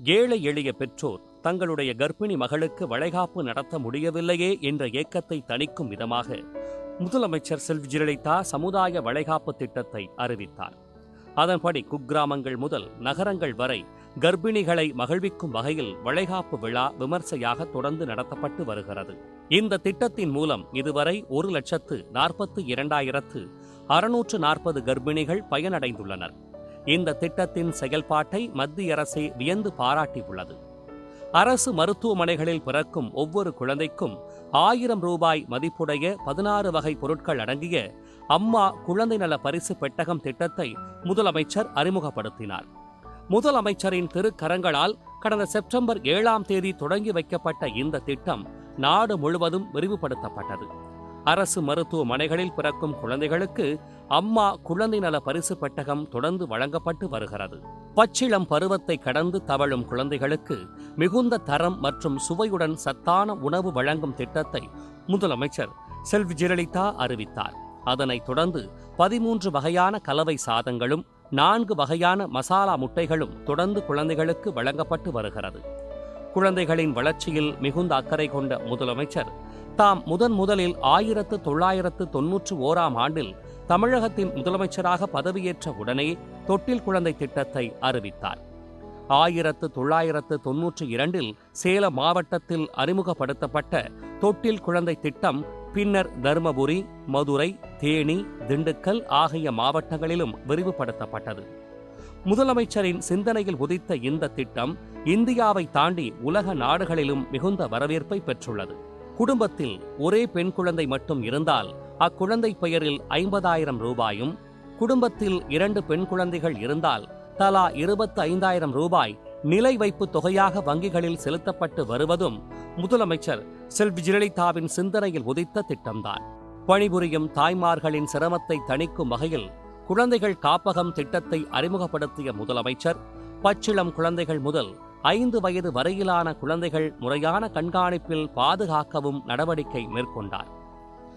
ஏழை எளிய பெற்றோர் தங்களுடைய கர்ப்பிணி மகளுக்கு வளைகாப்பு நடத்த முடியவில்லையே என்ற ஏக்கத்தை தணிக்கும் விதமாக முதலமைச்சர் செல்வி ஜெயலலிதா சமுதாய வளைகாப்பு திட்டத்தை அறிவித்தார். அதன்படி குக்கிராமங்கள் முதல் நகரங்கள் வரை கர்ப்பிணிகளை மகிழ்விக்கும் வகையில் வளைகாப்பு விழா விமர்சையாக தொடர்ந்து நடத்தப்பட்டு வருகிறது. இந்த திட்டத்தின் மூலம் இதுவரை ஒரு லட்சத்து நாற்பத்து இரண்டாயிரத்து அறுநூற்று நாற்பது கர்ப்பிணிகள் பயனடைந்துள்ளனர். இந்த திட்டத்தின் செயல்பாட்டை மத்திய அரசை வியந்து பாராட்டியுள்ளது. அரசு மருத்துவமனைகளில் பிறக்கும் ஒவ்வொரு குழந்தைக்கும் ஆயிரம் ரூபாய் மதிப்புடைய பதினாறு வகை பொருட்கள் அடங்கிய அம்மா குழந்தை நல பரிசு பெட்டகம் திட்டத்தை முதலமைச்சர் அறிமுகப்படுத்தினார். முதலமைச்சரின் திருக்கரங்களால் கடந்த செப்டம்பர் ஏழாம் தேதி தொடங்கி வைக்கப்பட்ட இந்த திட்டம் நாடு முழுவதும் விரிவுபடுத்தப்பட்டது. அரசு மருத்துவமனைகளில் பிறக்கும் குழந்தைகளுக்கு அம்மா குழந்தை நல பரிசு பெட்டகம் தொடர்ந்து வழங்கப்பட்டு வருகிறது. பச்சிளம் பருவத்தை கடந்து தவழும் குழந்தைகளுக்கு மிகுந்த தரம் மற்றும் சுவையுடன் சத்தான உணவு வழங்கும் திட்டத்தை முதலமைச்சர் செல்வி ஜெயலலிதா அறிவித்தார். அதனைத் தொடர்ந்து பதிமூன்று வகையான கலவை சாதங்களும் நான்கு வகையான மசாலா முட்டைகளும் தொடர்ந்து குழந்தைகளுக்கு வழங்கப்பட்டு வருகிறது. குழந்தைகளின் வளர்ச்சியில் மிகுந்த அக்கறை கொண்ட முதலமைச்சர் தாம் முதன் முதலில் ஆயிரத்து தொள்ளாயிரத்து தொன்னூற்று ஓராம் ஆண்டில் தமிழகத்தின் முதலமைச்சராக பதவியேற்ற உடனே தொட்டில் குழந்தை திட்டத்தை அறிவித்தார். ஆயிரத்து தொள்ளாயிரத்து தொன்னூற்றி இரண்டில் சேலம் மாவட்டத்தில் அறிமுகப்படுத்தப்பட்ட தொட்டில் குழந்தை திட்டம் பின்னர் தருமபுரி மதுரை தேனி திண்டுக்கல் ஆகிய மாவட்டங்களிலும் விரிவுபடுத்தப்பட்டது. முதலமைச்சரின் சிந்தனையில் உதித்த இந்த திட்டம் இந்தியாவை தாண்டி உலக நாடுகளிலும் மிகுந்த வரவேற்பை பெற்றுள்ளது. குடும்பத்தில் ஒரே பெண் குழந்தை மட்டும் இருந்தால் அக்குழந்தை பெயரில் ஐம்பதாயிரம் ரூபாயும் குடும்பத்தில் இரண்டு பெண் குழந்தைகள் இருந்தால் தலா இருபத்து ஐந்தாயிரம் ரூபாய் நிலை வைப்பு தொகையாக வங்கிகளில் செலுத்தப்பட்டு வருவதும் முதலமைச்சர் செல்வி ஜெயலலிதாவின் சிந்தனையில் உதித்த திட்டம்தான். பணிபுரியும் தாய்மார்களின் சிரமத்தை தணிக்கும் வகையில் குழந்தைகள் காப்பகம் திட்டத்தை அறிமுகப்படுத்திய முதலமைச்சர் பச்சிளம் குழந்தைகள் முதல் ஐந்து வயது வரையிலான குழந்தைகள் முறையான கண்காணிப்பில் பாதுகாக்கவும் நடவடிக்கை மேற்கொண்டார்.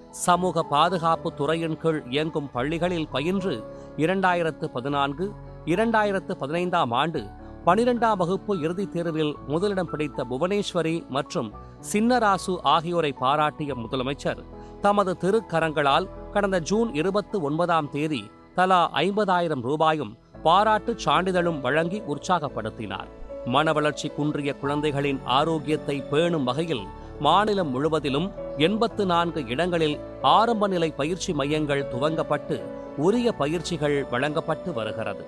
சமூக பாதுகாப்பு துறையின் கீழ் இயங்கும் பள்ளிகளில் பயின்று இரண்டாயிரத்து பதினான்கு இரண்டாயிரத்து பதினைந்தாம் ஆண்டு பனிரெண்டாம் வகுப்பு இறுதித் தேர்வில் முதலிடம் பிடித்த புவனேஸ்வரி மற்றும் சின்னராசு ஆகியோரை பாராட்டிய முதலமைச்சர் தமது திருக்கரங்களால் கடந்த ஜூன் இருபத்து ஒன்பதாம் தேதி தலா ஐம்பதாயிரம் ரூபாயும் பாராட்டுச் சான்றிதழும் வழங்கி உற்சாகப்படுத்தினார். மன வளர்ச்சி குன்றிய குழந்தைகளின் ஆரோக்கியத்தை பேணும் வகையில் மாநிலம் முழுவதிலும் எண்பத்து நான்கு இடங்களில் ஆரம்ப நிலை பயிற்சி மையங்கள் துவங்கப்பட்டு உரிய பயிற்சிகள் வழங்கப்பட்டு வருகிறது.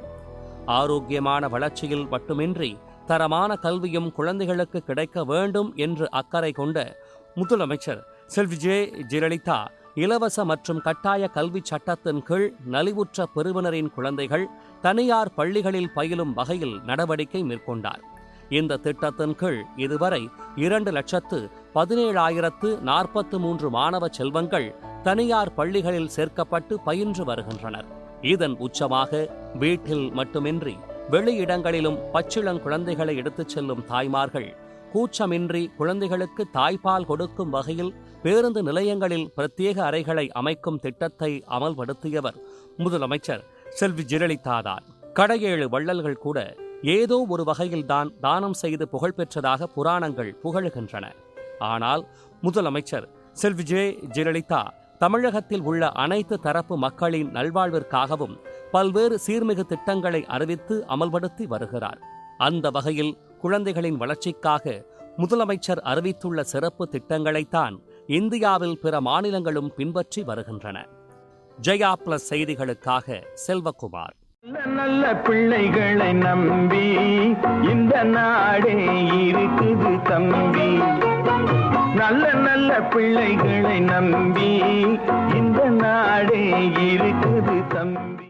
ஆரோக்கியமான வளர்ச்சியில் மட்டுமின்றி தரமான கல்வியும் குழந்தைகளுக்கு கிடைக்க வேண்டும் என்று அக்கறை கொண்ட முதலமைச்சர் செல்வி ஜே ஜெயலலிதா இலவச மற்றும் கட்டாய கல்வி சட்டத்தின் கீழ் நலிவுற்ற பிரிவினரின் குழந்தைகள் தனியார் பள்ளிகளில் பயிலும் வகையில் நடவடிக்கை மேற்கொண்டார். இந்த திட்டத்தின் கீழ் இதுவரை இரண்டு லட்சத்து பதினேழாயிரத்து நாற்பத்து மூன்று மாணவ செல்வங்கள் தனியார் பள்ளிகளில் சேர்க்கப்பட்டு பயின்று வருகின்றனர். இதன் உச்சமாக வீட்டில் மட்டுமின்றி வெளியிடங்களிலும் பச்சிளங்குழந்தைகளை எடுத்துச் செல்லும் தாய்மார்கள் கூச்சமின்றி குழந்தைகளுக்கு தாய்ப்பால் கொடுக்கும் வகையில் பேருந்து நிலையங்களில் பிரத்யேக அறைகளை அமைக்கும் திட்டத்தை அமல்படுத்தியவர் முதலமைச்சர் செல்வி ஜெயலலிதா தான். கடையேழு வள்ளல்கள் கூட ஏதோ ஒரு வகையில்தான் தானம் செய்து புகழ்பெற்றதாக புராணங்கள் புகழுகின்றன. ஆனால் முதலமைச்சர் செல்வி ஜே ஜெயலலிதா தமிழகத்தில் உள்ள அனைத்து தரப்பு மக்களின் நல்வாழ்விற்காகவும் பல்வேறு சீர்மிகு திட்டங்களை அறிவித்து அமல்படுத்தி வருகிறார். அந்த வகையில் குழந்தைகளின் வளர்ச்சிக்காக முதலமைச்சர் அறிவித்துள்ள சிறப்பு திட்டங்களைத்தான் இந்தியாவில் பிற மாநிலங்களும் பின்பற்றி வருகின்றன. ஜெயா பிளஸ் செய்திகளுக்காக செல்வகுமார். நல்ல பிள்ளைகளை நம்பி இந்த நாடே இருக்குது தம்பி. நல்ல நல்ல பிள்ளைகளை நம்பி இந்த நாடே இருக்குது தம்பி.